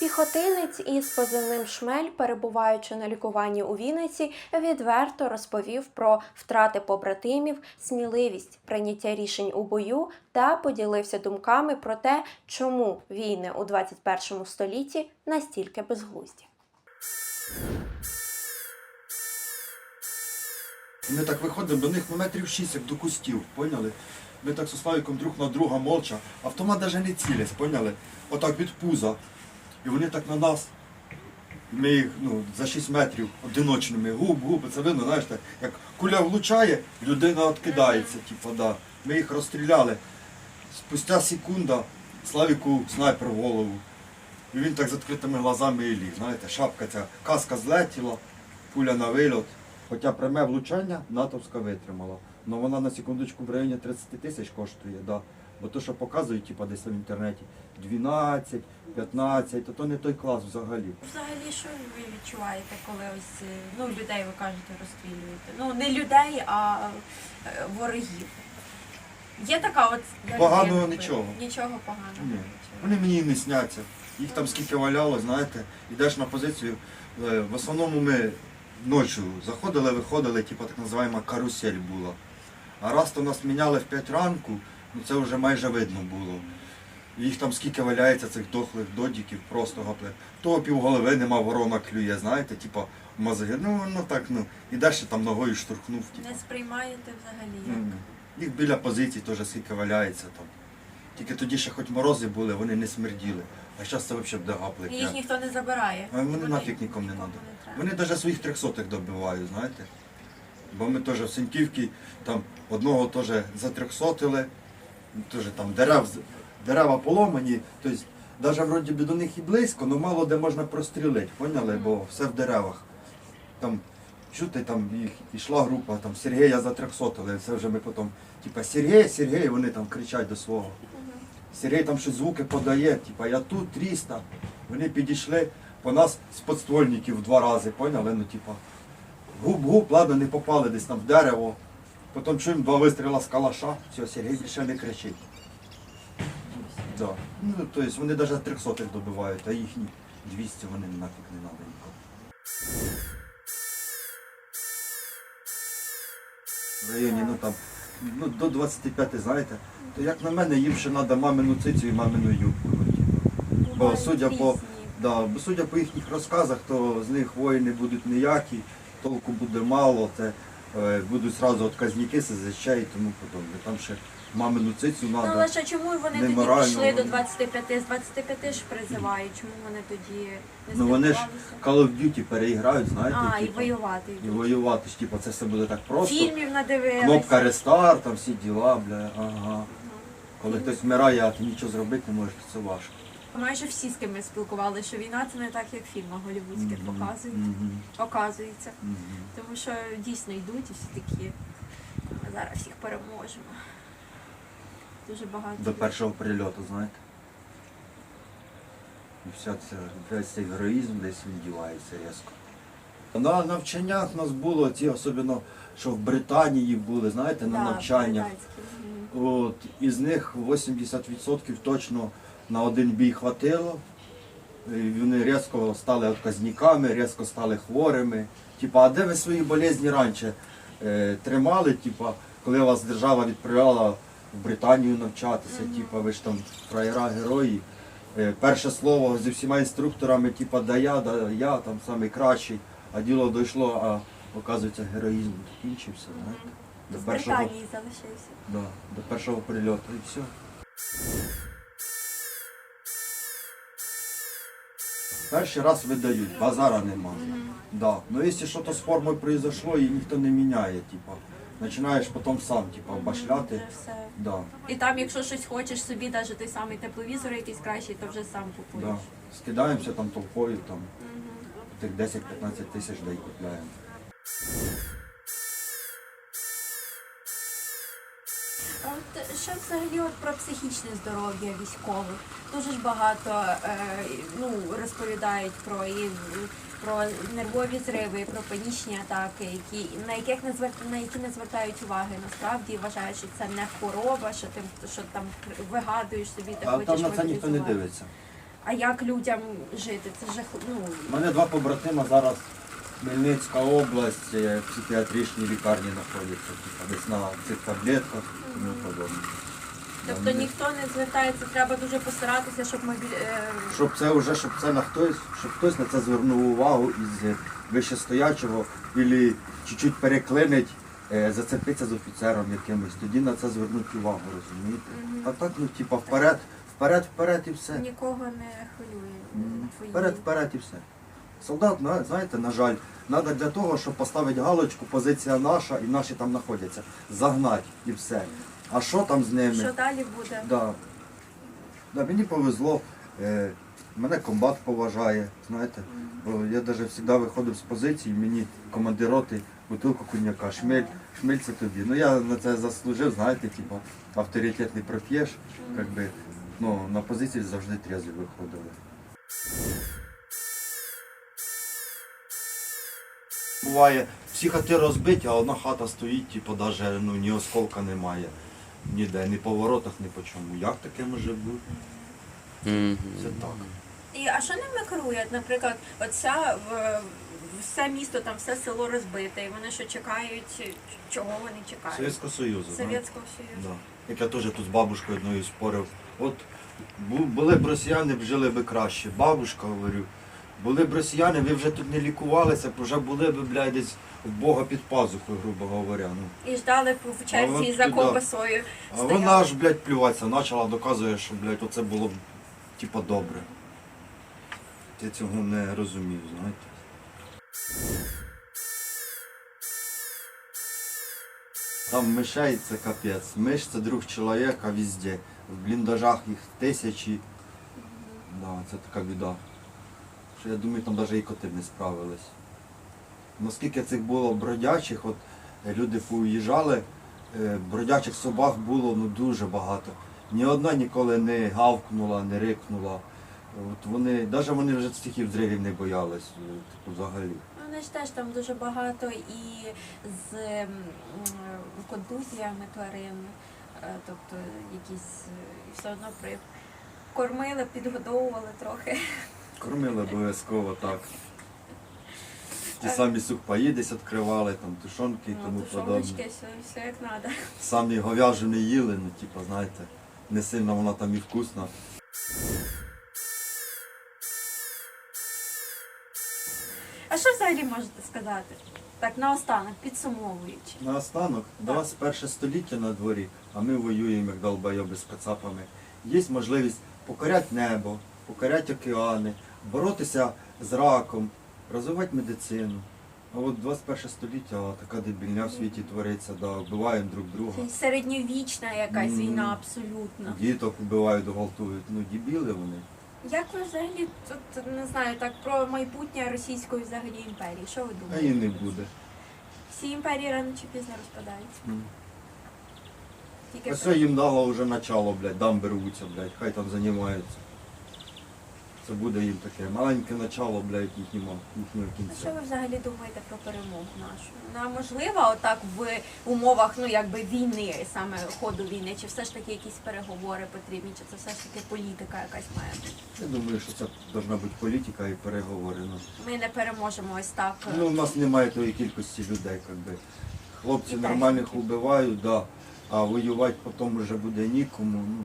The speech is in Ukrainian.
Піхотинець із позивним Шмель, перебуваючи на лікуванні у Вінниці, відверто розповів про втрати побратимів, сміливість прийняття рішень у бою та поділився думками про те, чому війни у 21 столітті настільки безглузді. Ми так виходимо до них ну, метрів шість, як до кустів, поняли? Ми так зі Славіком друг на друга молча. Автомат навіть не цілять, поняли? Отак від пуза. І вони так на нас. Ми їх ну, за 6 метрів одиночними, губ, губ, це видно, знаєш, так, як куля влучає, людина відкидається, типу, да. Ми їх розстріляли. Спустя секунда Славіку снайпер в голову. І він так з відкритими глазами і ліг. Знаєте, шапка ця, каска злетіла, пуля на вильот. Хоча пряме влучання натовська витримала. Але вона на секундочку в районі 30 тисяч коштує, да. Бо то, що показують, типу, десь в інтернеті, 12, 15, то, то не той клас взагалі. Взагалі, що ви відчуваєте, коли ось е, ну, людей ви кажете розстрілюєте? Ну не людей, а е, ворогів. Є така от Поганого людина, нічого. Нічого поганого. Ні. нічого. Вони мені і не сняться. Їх там скільки валяло, знаєте, йдеш на позицію. е, В основному ми ночі заходили, виходили, типу так називаємо карусель була. А раз то нас міняли в 5 ранку, ну це вже майже видно було. Їх там скільки валяється цих дохлих додіків, просто гапле. Того півголови нема, ворона клює, знаєте, типу мозги. Ну воно так, ну, і там ногою штурхнув. Типу. Не сприймаєте взагалі як? М. Їх біля позицій теж скільки валяється там. Тільки тоді ще хоч морози були, вони не смерділи. А зараз це взагалі буде гаплик. І їх ніхто не забирає. А вони нафіг нікому не треба. треба. Вони навіть своїх трьохсотих добивають, знаєте. Бо ми теж в Синьківці там одного теж затрьохсотили, теж там дерев, з- дерева поломані, тобто навіть вроді би до них і близько, але мало де можна прострілити, поняли? Бо все в деревах. Там чути, там їх ішла група, там Сергія затрьохсотили, це вже ми потім, типа Сергій, Сергій, вони там кричать до свого. Сергій там щось звуки подає, типа я тут 300. Вони підійшли по нас з подствольників два рази, поняли? Ну, типа, губ-губ, ладно, не попали десь там в дерево. Потім чуємо два вистріла з калаша, все, Сергій більше не кричить. Да. Ну, тобто вони навіть 300 добивають, а їхні 200 вони нафіг не треба нікому. В районі, ну там, ну, до 25, знаєте, то як на мене, їм ще треба мамину цицю і мамину юбку. Ну, типу. Бо судя по, да, бо судя по їхніх розказах, то з них воїни будуть ніякі, толку буде мало, це будуть одразу отказники, СЗЧ і тому подобне. Там ще мамину цицю Ну, треба. лише чому вони тоді пішли до вони- 25? З 25 ж призивають, чому вони тоді не Ну вони ж спілкувалися? Call of Duty переіграють, знаєте, А, і типу, воювати і йдуть. воювати ж, типу, це все буде так просто. Фільмів надивилися. Кнопка рестарт, там всі діла, бля, ага. Коли хтось вмирає, а ти нічого зробити не можеш, то це важко. Майже всі з ким ми спілкувалися, що війна це не так, як в фільмах голівудських Мгм, показують. мгм, Оказується. мгм. Тому що дійсно йдуть і всі такі. Ми зараз всіх переможемо. Дуже багато. До першого прильоту, знаєте. І вся ця, весь цей героїзм десь він дівається різко. На навчаннях нас було ці, особливо, що в Британії були, знаєте, на Да, навчаннях. британські. Мгм. От, із них 80% точно на один бій хватило. Вони різко стали отказниками, різко стали хворими. Типа, а де ви свої болезні раніше е, тримали, типа, коли вас держава відправляла в Британію навчатися, типа, ви ж там фраєра герої. Е, перше слово зі всіма інструкторами, типа, да я, да я, там найкращий, а діло дійшло, а оказується героїзм закінчився, знаєте. До першого, Британії залишився. да, до першого прильоту і все. Перший раз видають, базара нема. Да. Ну якщо щось з формою произошло, її ніхто не міняє, типа. Починаєш потім сам, типа, башляти. Да, І там, якщо щось хочеш собі, навіть той самий тепловізор якийсь кращий, то вже сам купуєш. да. Скидаємося там толпою, там тих 10-15 тисяч дай купляємо. От що взагалі от про психічне здоров'я військових? Дуже ж багато е, ну, розповідають про і про нервові зриви, про панічні атаки, які на яких не звер... на які не звертають уваги. Насправді вважають, що це не хвороба, що ти що там вигадуєш собі, ти А хочеш там на це ніхто не дивиться. А як людям жити? Це жах... ну, У мене два побратима зараз Хмельницька область, е, в психіатричній лікарні знаходяться, типу, десь на цих таблетках і тому подобне. тобто ніхто не звертається, треба дуже постаратися, щоб мобіль... е, Щоб це вже, щоб це на хтось, щоб хтось на це звернув увагу із е, вищестоячого, або чуть-чуть переклинить, е, зацепиться з офіцером якимось, тоді на це звернуть увагу, розумієте? А так, ну, типа, вперед, вперед, вперед і все. нікого не хвилює. Вперед, вперед і все. Солдат, знаєте, на жаль, треба для того, щоб поставити галочку, позиція наша і наші там знаходяться. Загнати і все. А що там з ними? Що далі буде? Да. Да, мені повезло. Е, мене комбат поважає, знаєте. Бо я навіть завжди виходив з позиції, мені командир роти бутилку коньяка, шмель, шмель це тобі. Ну я на це заслужив, знаєте, типу, авторитет не проп'єш, ну, на позиції завжди трезві виходили. Буває, всі хати розбиті, а одна хата стоїть, типу, навіть ну, ні осколка немає. Ніде, ні по воротах, ні по чому. Як таке може бути? Це так. І а що ними керують? Наприклад, оця в все місто, там все село розбите, і вони що чекають, чого вони чекають? Совєтського Союзу. Совєтського Союзу. Да. Як я теж тут з бабушкою одною спорив. От бу- були б росіяни, б жили би краще. Бабушка, говорю, були б росіяни, ви вже тут не лікувалися, б вже були б, блядь, десь в Бога під пазухою, грубо говоря. Ну. І ждали б в черзі за ковбасою. А стояли. вона ж, блядь, плюватися почала, доказує, що, блядь, оце було б, типа, добре. Я цього не розумів, знаєте. Там мишей це капець. Миш це друг чоловіка везде. В бліндажах їх тисячі. Да, це така біда. Що я думаю, там навіть і коти не справились. Наскільки цих було бродячих, от е, люди поуїжджали, е, бродячих собак було ну, дуже багато. Ні одна ніколи не гавкнула, не рикнула. От вони, навіть вони вже стихів зривів не боялись, е, типу, взагалі. Вони ж теж там дуже багато і з контузіями тварин, тобто якісь все одно при кормили, підгодовували трохи. Кормили обов'язково так. Ті самі сухпаї десь відкривали, там тушонки і тому Ну, подобне. тушоночки, все, все як треба. Самі говяжу не їли, ну типу, знаєте, не сильно вона там і вкусна. А що взагалі можете сказати? Так, наостанок, підсумовуючи. Наостанок, 21 століття на дворі, а ми воюємо як долбойоби з кацапами. Є можливість покоряти небо, покоряти океани, боротися з раком, розвивати медицину. А от 21 століття така дебільня в світі твориться, да, вбиваємо друг друга. Середньовічна якась Мгм. війна абсолютно. Діток вбивають, гвалтують. Ну, дібіли вони. Як ви взагалі тут не знаю, так про майбутнє російської взагалі імперії? Що ви А думаєте? і не буде. Всі імперії рано чи пізно розпадаються. М. Тільки Ось їм дало вже начало, блядь, дамби рвуться, блядь, хай там займаються. Це буде їм таке маленьке начало, блядь, їхнього, їхнього А що кінця. ви взагалі думаєте про перемогу нашу? Вона можлива отак в умовах ну якби війни, саме ходу війни, чи все ж таки якісь переговори потрібні, чи це все ж таки політика якась має бути? Я думаю, що це повинна бути політика і переговори. Ну, Ми не переможемо ось так. е, ну у нас немає тої кількості людей, якби. Хлопці І нормальних техніки. вбивають, да, а воювати потім вже буде нікому. Ну,